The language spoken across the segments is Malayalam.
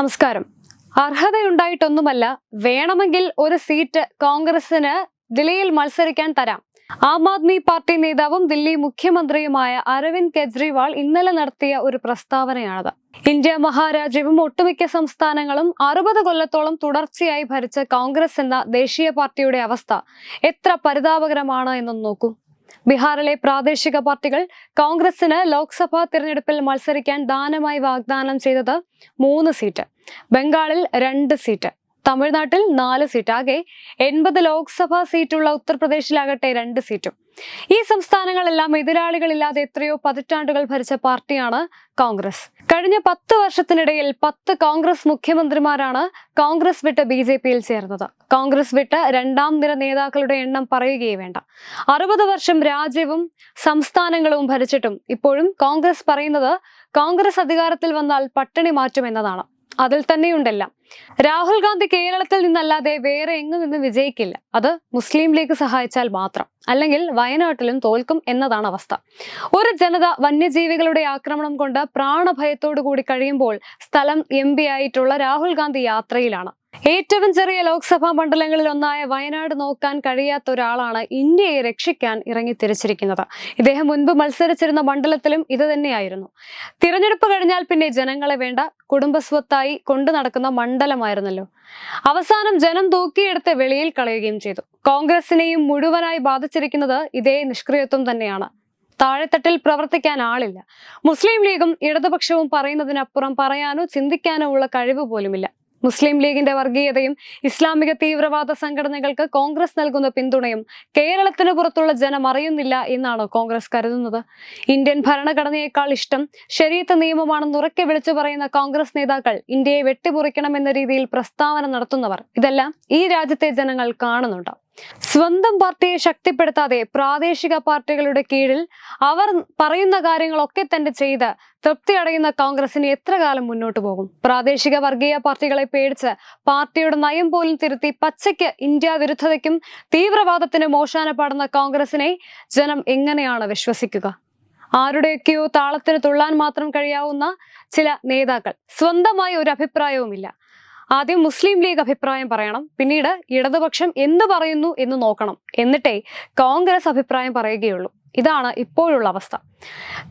നമസ്കാരം. അർഹതയുണ്ടായിട്ടൊന്നുമല്ല വേണമെങ്കിൽ ഒരു സീറ്റ് കോൺഗ്രസിന് ദില്ലിയിൽ മത്സരിക്കാൻ തരാം. ആം ആദ്മി പാർട്ടി നേതാവും ദില്ലി മുഖ്യമന്ത്രിയുമായ അരവിന്ദ് കെജ്രിവാൾ ഇന്നലെ നടത്തിയ ഒരു പ്രസ്താവനയാണത്. ഇന്ത്യ മഹാരാജ്യവും ഒട്ടുമിക്ക സംസ്ഥാനങ്ങളും അറുപത് കൊല്ലത്തോളം തുടർച്ചയായി ഭരിച്ച കോൺഗ്രസ് എന്ന ദേശീയ പാർട്ടിയുടെ അവസ്ഥ എത്ര പരിതാപകരമാണ് എന്നൊന്ന് നോക്കൂ. ബീഹാറിലെ പ്രാദേശിക പാർട്ടികൾ കോൺഗ്രസിന് ലോക്സഭാ തിരഞ്ഞെടുപ്പിൽ മത്സരിക്കാൻ ദാനമായി വാഗ്ദാനം ചെയ്തത് മൂന്ന് സീറ്റ്. ബംഗാളിൽ രണ്ട് സീറ്റ്. തമിഴ്നാട്ടിൽ നാല് സീറ്റ് ആകെ എൺപത് ലോക്സഭാ സീറ്റുള്ള ഉത്തർപ്രദേശിലാകട്ടെ രണ്ട് സീറ്റും. ഈ സംസ്ഥാനങ്ങളെല്ലാം എതിരാളികളില്ലാതെ എത്രയോ പതിറ്റാണ്ടുകൾ ഭരിച്ച പാർട്ടിയാണ് കോൺഗ്രസ്. കഴിഞ്ഞ പത്ത് വർഷത്തിനിടയിൽ പത്ത് കോൺഗ്രസ് മുഖ്യമന്ത്രിമാരാണ് കോൺഗ്രസ് വിട്ട് ബി ജെ പിയിൽ ചേർന്നത്. കോൺഗ്രസ് വിട്ട് രണ്ടാം നിര നേതാക്കളുടെ എണ്ണം പറയുകയേ വേണ്ട. അറുപത് വർഷം രാജ്യവും സംസ്ഥാനങ്ങളും ഭരിച്ചിട്ടും ഇപ്പോഴും കോൺഗ്രസ് പറയുന്നത് കോൺഗ്രസ് അധികാരത്തിൽ വന്നാൽ പട്ടിണി മാറ്റുമെന്നതാണ് അതിൽ തന്നെയുണ്ടെല്ലാം. രാഹുൽ ഗാന്ധി കേരളത്തിൽ നിന്നല്ലാതെ വേറെ എങ്ങു നിന്ന് വിജയിക്കില്ല. അത് മുസ്ലിം ലീഗ് സഹായിച്ചാൽ മാത്രം. അല്ലെങ്കിൽ വയനാട്ടിലും തോൽക്കും എന്നതാണ് അവസ്ഥ. ഒരു ജനത വന്യജീവികളുടെ ആക്രമണം കൊണ്ട് പ്രാണഭയത്തോടു കൂടി കഴിയുമ്പോൾ സ്ഥലം എം ആയിട്ടുള്ള രാഹുൽ ഗാന്ധി യാത്രയിലാണ്. ഏറ്റവും ചെറിയ ലോക്സഭാ മണ്ഡലങ്ങളിൽ ഒന്നായ വയനാട് നോക്കാൻ കഴിയാത്ത ഒരാളാണ് ഇന്ത്യയെ രക്ഷിക്കാൻ ഇറങ്ങി തിരിച്ചിരിക്കുന്നത്. ഇദ്ദേഹം മുൻപ് മത്സരിച്ചിരുന്ന മണ്ഡലത്തിലും ഇത് തന്നെയായിരുന്നു. തിരഞ്ഞെടുപ്പ് കഴിഞ്ഞാൽ പിന്നെ ജനങ്ങളെ വേണ്ട കുടുംബസ്വത്തായി കൊണ്ടു നടക്കുന്ന മണ്ഡലമായിരുന്നല്ലോ. അവസാനം ജനം തൂക്കിയെടുത്ത് വെളിയിൽ കളയുകയും ചെയ്തു. കോൺഗ്രസിനെയും മുഴുവനായി ബാധിച്ചിരിക്കുന്നത് ഇതേ നിഷ്ക്രിയത്വം തന്നെയാണ്. താഴെത്തട്ടിൽ പ്രവർത്തിക്കാൻ ആളില്ല. മുസ്ലിം ലീഗും ഇടതുപക്ഷവും പറയുന്നതിനപ്പുറം പറയാനോ ചിന്തിക്കാനോ ഉള്ള കഴിവ് പോലുമില്ല. മുസ്ലിം ലീഗിന്റെ വർഗീയതയും ഇസ്ലാമിക തീവ്രവാദ സംഘടനകൾക്ക് കോൺഗ്രസ് നൽകുന്ന പിന്തുണയും കേരളത്തിന് പുറത്തുള്ള ജനം അറിയുന്നില്ല എന്നാണ് കോൺഗ്രസ് കരുതുന്നത്. ഇന്ത്യൻ ഭരണഘടനയേക്കാൾ ഇഷ്ടം ശരീരത്തെ നിയമമാണെന്ന് ഉറക്കെ വിളിച്ചു പറയുന്ന കോൺഗ്രസ് നേതാക്കൾ ഇന്ത്യയെ വെട്ടിമുറിക്കണമെന്ന രീതിയിൽ പ്രസ്താവന നടത്തുന്നവർ. ഇതെല്ലാം ഈ രാജ്യത്തെ ജനങ്ങൾ കാണുന്നുണ്ട്. സ്വന്തം പാർട്ടിയെ ശക്തിപ്പെടുത്താതെ പ്രാദേശിക പാർട്ടികളുടെ കീഴിൽ അവർ പറയുന്ന കാര്യങ്ങളൊക്കെ തന്നെ ചെയ്ത് തൃപ്തി അടയുന്ന കോൺഗ്രസിന് എത്ര കാലം മുന്നോട്ട് പോകും? പ്രാദേശിക വർഗീയ പാർട്ടികളെ പേടിച്ച് പാർട്ടിയുടെ നയം പോലും തിരുത്തി പച്ചയ്ക്ക് ഇന്ത്യ വിരുദ്ധതയ്ക്കും തീവ്രവാദത്തിന് മോശാന പാടുന്ന കോൺഗ്രസിനെ ജനം എങ്ങനെയാണ് വിശ്വസിക്കുക? ആരുടെയൊക്കെയോ താളത്തിന് തുള്ളാൻ മാത്രം കഴിയാവുന്ന ചില നേതാക്കൾ. സ്വന്തമായി ഒരു അഭിപ്രായവുമില്ല. ആദ്യം മുസ്ലിം ലീഗ് അഭിപ്രായം പറയണം. പിന്നീട് ഇടതുപക്ഷം എന്ത് പറയുന്നു എന്ന് നോക്കണം. എന്നിട്ടേ കോൺഗ്രസ് അഭിപ്രായം പറയുകയുള്ളൂ. ഇതാണ് ഇപ്പോഴുള്ള അവസ്ഥ.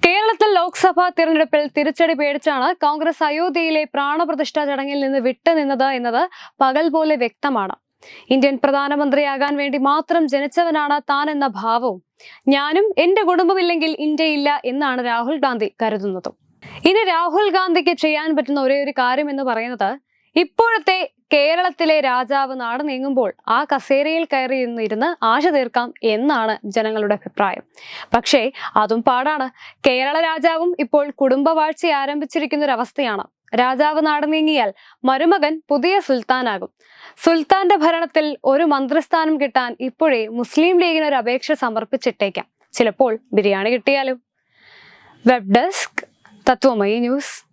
കേരളത്തിൽ ലോക്സഭാ തിരഞ്ഞെടുപ്പിൽ തിരിച്ചടി പേടിച്ചാണ് കോൺഗ്രസ് അയോധ്യയിലെ പ്രാണപ്രതിഷ്ഠാ ചടങ്ങിൽ നിന്ന് വിട്ടുനിന്നത് എന്നത് പകൽ പോലെ വ്യക്തമാണ്. ഇന്ത്യൻ പ്രധാനമന്ത്രിയാകാൻ വേണ്ടി മാത്രം ജനിച്ചവനാണ് താൻ എന്ന ഭാവവും ഞാനും എന്റെ കുടുംബമില്ലെങ്കിൽ ഇന്ത്യയില്ല എന്നാണ് രാഹുൽ ഗാന്ധി കരുതുന്നതും. ഇനി രാഹുൽ ഗാന്ധിക്ക് ചെയ്യാൻ പറ്റുന്ന ഒരേ ഒരു കാര്യം എന്ന് പറയുന്നത് ഇപ്പോഴത്തെ കേരളത്തിലെ രാജാവ് നാട് നീങ്ങുമ്പോൾ ആ കസേരയിൽ കയറി നിന്നിരുന്ന് ആശ തീർക്കാം എന്നാണ് ജനങ്ങളുടെ അഭിപ്രായം. പക്ഷേ അതും പാടാണ്. കേരള രാജാവും ഇപ്പോൾ കുടുംബവാഴ്ച ആരംഭിച്ചിരിക്കുന്ന ഒരു അവസ്ഥയാണ് രാജാവ് നാട് നീങ്ങിയാൽ മരുമകൻ പുതിയ സുൽത്താനാകും. സുൽത്താന്റെ ഭരണത്തിൽ ഒരു മന്ത്രിസ്ഥാനം കിട്ടാൻ ഇപ്പോഴേ മുസ്ലിം ലീഗിന് ഒരു അപേക്ഷ സമർപ്പിച്ചിട്ടേക്കാം. ചിലപ്പോൾ ബിരിയാണി കിട്ടിയാലും. Web desk Tatwamayi news.